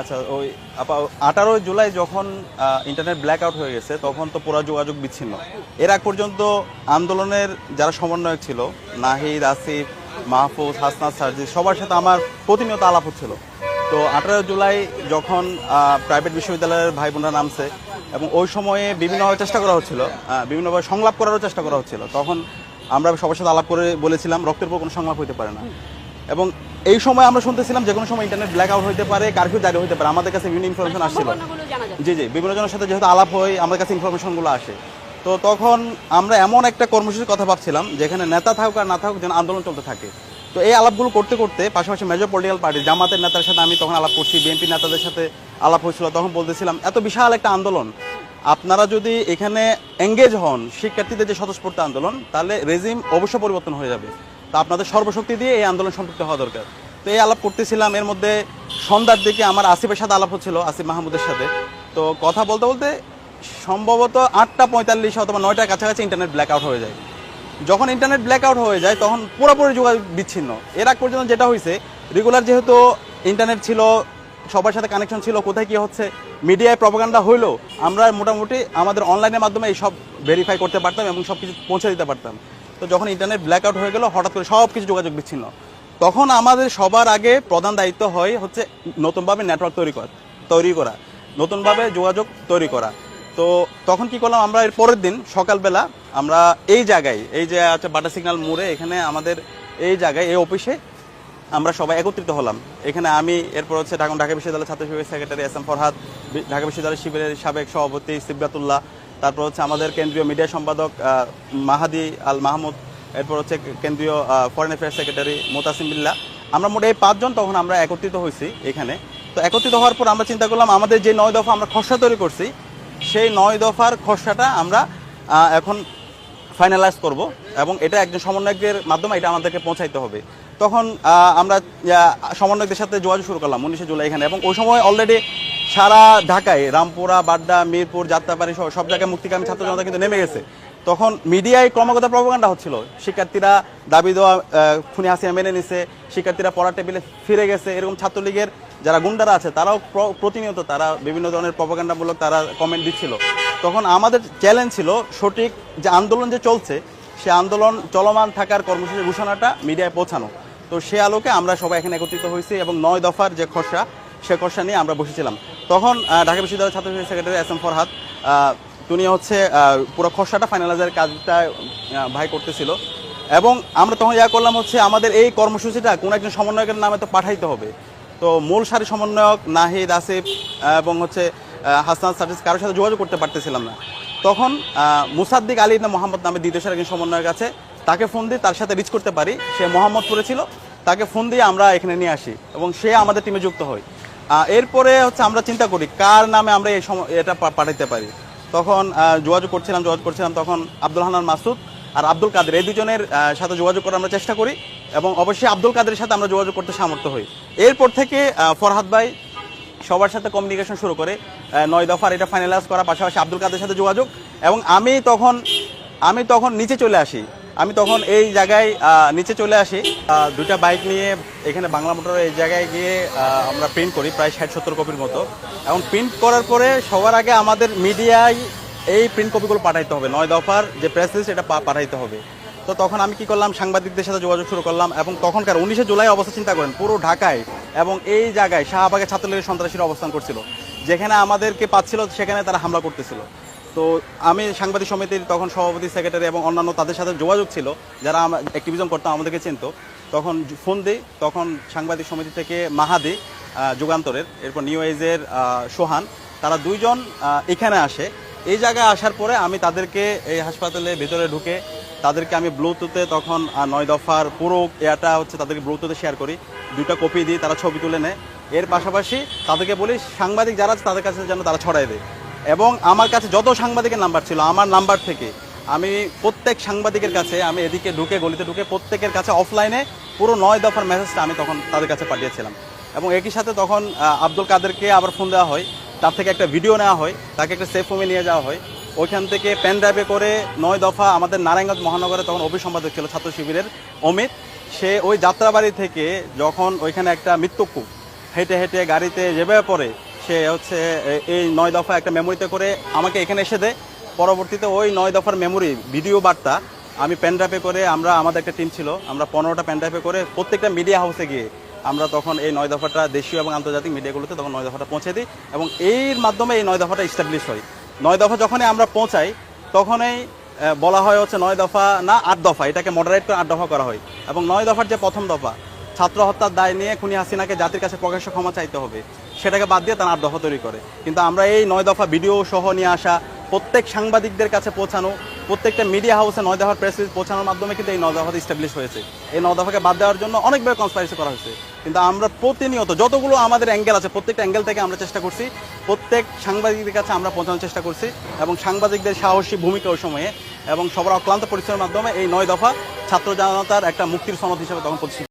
আচ্ছা ওই আপা, আঠারো জুলাই যখন ইন্টারনেট ব্ল্যাক আউট হয়ে গেছে, তখন তো পুরো যোগাযোগ বিচ্ছিন্ন। এর আগ পর্যন্ত আন্দোলনের যারা সমন্বয়ক ছিল, নাহিদ, আসিফ, মাহফুজ, হাসনাত সার্জি সবার সাথে আমার প্রতিনিয়ত আলাপ হচ্ছিল। তো আঠারো জুলাই যখন প্রাইভেট বিশ্ববিদ্যালয়ের ভাই বোনরা নামছে এবং ওই সময়ে বিভিন্নভাবে চেষ্টা করা হচ্ছিল বিভিন্নভাবে সংলাপ করারও চেষ্টা করা হচ্ছিল, তখন আমরা সবার সাথে আলাপ করে বলেছিলাম, রক্তের উপর কোনো সংলাপ হতে পারে না। এবং এই সময় আমরা শুনতেছিলাম যে কোনো সময় ইন্টারনেট ব্ল্যাক আউট হতে পারে কারফিউ জারি হতে পারে আমাদের কাছে বিভিন্ন ইনফরমেশন আসছিল। জি জি বিভিন্ন জনের সাথে যেহেতু আলাপ হয় আমাদের কাছে ইনফরমেশনগুলো আসে। তো তখন আমরা এমন একটা কর্মসূচির কথা ভাবছিলাম যেখানে নেতা থাকুক আর না থাকুক যেন আন্দোলন চলতে থাকে। তো এই আলাপগুলো করতে করতে পাশাপাশি মেজর পলিটিক্যাল পার্টি জামাতের নেতার সাথে আমি তখন আলাপ করছি বিএনপি নেতাদের সাথে আলাপ হয়েছিল তখন বলতেছিলাম এত বিশাল একটা আন্দোলন। আপনারা যদি এখানে এঙ্গেজ হন শিক্ষার্থীদের যে স্বতঃস্ফূর্ত আন্দোলন তাহলে রেজিম অবশ্য পরিবর্তন হয়ে যাবে। তো আপনাদের সর্বশক্তি দিয়ে এই আন্দোলন সম্পৃক্ত হওয়া দরকার। তো এই আলাপ করতেছিলাম, এর মধ্যে সন্ধ্যার দিকে আমার আসিফের সাথে আলাপ হচ্ছিল, আসিফ মাহমুদের সাথে। তো কথা বলতে বলতে সম্ভবত আটটা পঁয়তাল্লিশ অথবা নয়টার কাছাকাছি ইন্টারনেট ব্ল্যাক আউট হয়ে যায়। যখন ইন্টারনেট ব্ল্যাক আউট হয়ে যায়, তখন পুরোপুরি যোগাযোগ বিচ্ছিন্ন। এর আগ পর্যন্ত যেটা হয়েছে রেগুলার যেহেতু ইন্টারনেট ছিল, সবার সাথে কানেকশন ছিল, কোথায় কি হচ্ছে মিডিয়ায় প্রপাগান্ডা হইল আমরা মোটামুটি আমাদের অনলাইনের মাধ্যমে এই সব ভেরিফাই করতে পারতাম এবং সব কিছু পৌঁছে দিতে পারতাম। তো যখন ইন্টারনেট ব্ল্যাক আউট হয়ে গেল, হঠাৎ করে সব কিছু যোগাযোগ বিচ্ছিন্ন। তখন আমাদের সবার আগে প্রধান দায়িত্ব হয় হচ্ছে নতুনভাবে নেটওয়ার্ক তৈরি করা তৈরি করা, নতুনভাবে যোগাযোগ তৈরি করা। তো তখন কি করলাম, আমরা এর পরের দিন সকালবেলা আমরা এই জায়গায়, এই যে আছে বাটা সিগন্যাল মোড়ে, এখানে আমাদের এই জায়গায়, এই অফিসে আমরা সবাই একত্রিত হলাম। এখানে আমি, এরপর হচ্ছে ঢাকা বিশ্ববিদ্যালয়ের ছাত্র secretary S M Farhad Dhaka বিশ্ববিদ্যালয় শিবিরের সাবেক সভাপতি সিবগাতুল্লাহ তারপর হচ্ছে আমাদের কেন্দ্রীয় মিডিয়া সম্পাদক মাহাদি আল মাহমুদ, এরপর হচ্ছে কেন্দ্রীয় foreign affairs secretary Motasim Billah. আমরা মোট এই পাঁচজন তখন আমরা একত্রিত হয়েছি এখানে। তো একত্রিত হওয়ার পর আমরা চিন্তা করলাম, আমাদের যে নয় দফা আমরা খসড়া তৈরি করছি, সেই নয় দফার খসড়াটা আমরা এখন ফাইনালাইজ করব এবং এটা একজন সমন্বয়কের মাধ্যমে এটা আমাদেরকে পৌঁছাইতে হবে। তখন আমরা সমন্বয়কদের সাথে যোগাযোগ শুরু করলাম উনিশে জুলাই এখানে এবং ওই সময় অলরেডি সারা ঢাকায়, রামপুরা, বাড্ডা, মিরপুর, যাত্রাবাড়ি সহ সব জায়গায় মুক্তিকামী ছাত্র জনতা কিন্তু নেমে গেছে। তখন মিডিয়ায় ক্রমাগত প্রপাগান্ডা হচ্ছিল। শিক্ষার্থীরা দাবি দেওয়া খুনি হাসিয়া মেনে নিছে, শিক্ষার্থীরা পড়ার টেবিলে ফিরে গেছে। এরকম ছাত্রলীগের যারা গুন্ডারা আছে, তারাও প্রতিনিয়ত তারা বিভিন্ন ধরনের প্রপাগান্ডামূলক তারা কমেন্ট দিচ্ছিল। তখন আমাদের চ্যালেঞ্জ ছিল সঠিক যে আন্দোলন যে চলছে, সে আন্দোলন চলমান থাকার কর্মসূচি ঘোষণাটা মিডিয়ায় পৌঁছানো। তো সে আলোকে আমরা সবাই এখানে একত্রিত হয়েছি এবং নয় দফার যে খসড়া সে নিয়ে আমরা বসেছিলাম। তখন ঢাকা বিশ্ববিদ্যালয়ের ছাত্র সেক্রেটারি এস এম ফরহাদ তিনি হচ্ছে পুরো খসড়াটা ফাইনালাইজের কাজটা ভাই করতেছিল। এবং আমরা তখন ইয়া করলাম হচ্ছে, আমাদের এই কর্মসূচিটা কোনো একজন সমন্বয়কের নামে তো পাঠাইতে হবে। তো মূল সারি সমন্বয়ক নাহিদ, আসিফ এবং হচ্ছে হাসান সার্ভিস কারোর সাথে যোগাযোগ করতে পারতেছিলাম না। তখন মুসাদ্দিক আলী না মোহাম্মদ নামে দ্বিতীয় সারি একজন সমন্বয়ক আছে, তাকে ফোন দিয়ে তার সাথে রিচ করতে পারি। সে মোহাম্মদপুরে ছিল, তাকে ফোন দিয়ে আমরা এখানে নিয়ে আসি এবং সে আমাদের টিমে যুক্ত হয়। এরপরে হচ্ছে আমরা চিন্তা করি কার নামে আমরা এই সম- এটা পাঠাইতে পারি। তখন যোগাযোগ করছিলাম যোগাযোগ করছিলাম তখন আব্দুল হান্নান মাসুদ আর আব্দুল কাদের। এই দুজনের সাথে যোগাযোগ করার আমরা চেষ্টা করি এবং অবশ্যই আব্দুল কাদের সাথে আমরা যোগাযোগ করতে সামর্থ্য হই। এরপর থেকে ফরহাদ ভাই সবার সাথে কমিউনিকেশন শুরু করে নয় দফার এটা ফাইনালাইজ করা পাশাপাশি আব্দুল কাদের সাথে যোগাযোগ এবং আমি তখন আমি তখন নিচে চলে আসি। আমি তখন এই জায়গায় নিচে চলে আসি। দুইটা বাইক নিয়ে এখানে বাংলা মোটর এই জায়গায় গিয়ে আমরা প্রিন্ট করি, প্রায় ষাট সত্তর কপির মতো। এবং প্রিন্ট করার পরে সবার আগে আমাদের মিডিয়ায় এই প্রিন্ট কপিগুলো পাঠাইতে হবে। নয় দফার যে প্রেস লিস্ট এটা পাঠাইতে হবে। তো তখন আমি কি করলাম, সাংবাদিকদের সাথে যোগাযোগ শুরু করলাম এবং তখনকার উনিশে জুলাই অবস্থা চিন্তা করেন, পুরো ঢাকায় এবং এই জায়গায় শাহবাগে ছাত্রলীগের সন্ত্রাসীরা অবস্থান করছিল। যেখানে আমাদেরকে পাচ্ছিল, সেখানে তারা হামলা করতেছিল। তো আমি সাংবাদিক সমিতির তখন সভাপতি সেক্রেটারি এবং অন্যান্য তাদের সাথে যোগাযোগ ছিল, যারা অ্যাক্টিভিজম করতাম, আমাদেরকে চিনত। তখন ফোন দিই, তখন সাংবাদিক সমিতি থেকে মাহাদি যুগান্তরের, এরপর নিউ এজের সোহান, তারা দুইজন এখানে আসে। এই জায়গায় আসার পরে আমি তাদেরকে এই হাসপাতালে ভেতরে ঢুকে, তাদেরকে আমি ব্লুটুথে তখন নয় দফার পুরো এয়াটা হচ্ছে তাদেরকে ব্লুটুথে শেয়ার করি। দুইটা কপি দিই, তারা ছবি তুলে নেয়। এর পাশাপাশি তাদেরকে বলি, সাংবাদিক যারা আছে তাদের কাছে যেন তারা ছড়াই দেয়। এবং আমার কাছে যত সাংবাদিকের নাম্বার ছিল, আমার নাম্বার থেকে আমি প্রত্যেক সাংবাদিকের কাছে, আমি এদিকে ঢুকে, গলিতে ঢুকে প্রত্যেকের কাছে অফলাইনে পুরো নয় দফার মেসেজটা আমি তখন তাদের কাছে পাঠিয়েছিলাম। এবং একই সাথে তখন আব্দুল কাদেরকে আবার ফোন দেওয়া হয়। তার থেকে একটা ভিডিও নেওয়া হয়, তাকে একটা সেফ হোমে নিয়ে যাওয়া হয়। ওইখান থেকে পেন ড্রাইভে করে নয় দফা আমাদের নারায়ণগঞ্জ মহানগরে তখন অভিসম্পাদক ছিল ছাত্র শিবিরের অমিত। সে ওই যাত্রাবাড়ি থেকে যখন ওইখানে একটা মৃত্যুকূপ হেঁটে হেঁটে গাড়িতে যেভাবে পড়ে সে হচ্ছে এই নয় দফা একটা মেমোরিতে করে আমাকে এখানে এসে দেয়। পরবর্তীতে ওই নয় দফার মেমোরি ভিডিও বার্তা আমি পেনড্রাইভে করে আমরা, আমাদের একটা টিম ছিল, আমরা পনেরোটা পেনড্রাইভে করে প্রত্যেকটা মিডিয়া হাউসে গিয়ে আমরা তখন এই নয় দফাটা দেশীয় এবং আন্তর্জাতিক মিডিয়াগুলোতে তখন নয় দফাটা পৌঁছে দিই এবং এর মাধ্যমে এই নয় দফাটা ইস্টাবলিশ হয়। নয় দফা যখনই আমরা পৌঁছাই, তখনই বলা হয় হচ্ছে নয় দফা না আট দফা, এটাকে মডারেট করে আট দফা করা হয়। এবং নয় দফার যে প্রথম দফা, ছাত্র হত্যার দায় নিয়ে খুনি হাসিনাকে জাতির কাছে প্রকাশ্য ক্ষমা চাইতে হবে। সেটাকে বাদ দিয়ে তারা আট দফা তৈরি করে। কিন্তু আমরা এই নয় দফা ভিডিও সহ নিয়ে আসা প্রত্যেক সাংবাদিকদের কাছে পৌঁছানো, প্রত্যেকটা মিডিয়া হাউসে নয় দফার প্রেস রিলিজ পৌঁছানোর মাধ্যমে কিন্তু এই নয় দফাতে ইস্টাবলিশ হয়েছে। এই নয় দফাকে বাদ দেওয়ার জন্য অনেকভাবে কনসপাইরেসি করা হয়েছে। কিন্তু আমরা প্রতিনিয়ত যতগুলো আমাদের অ্যাঙ্গেল আছে, প্রত্যেকটা অ্যাঙ্গেল থেকে আমরা চেষ্টা করছি, প্রত্যেক সাংবাদিকদের কাছে আমরা পৌঁছানোর চেষ্টা করছি এবং সাংবাদিকদের সাহসী ভূমিকা ওই সময়ে এবং সবার অক্লান্ত পরিশ্রমের মাধ্যমে এই নয় দফা ছাত্র জনতার একটা মুক্তির সনদ হিসেবে তখন প্রতিষ্ঠিত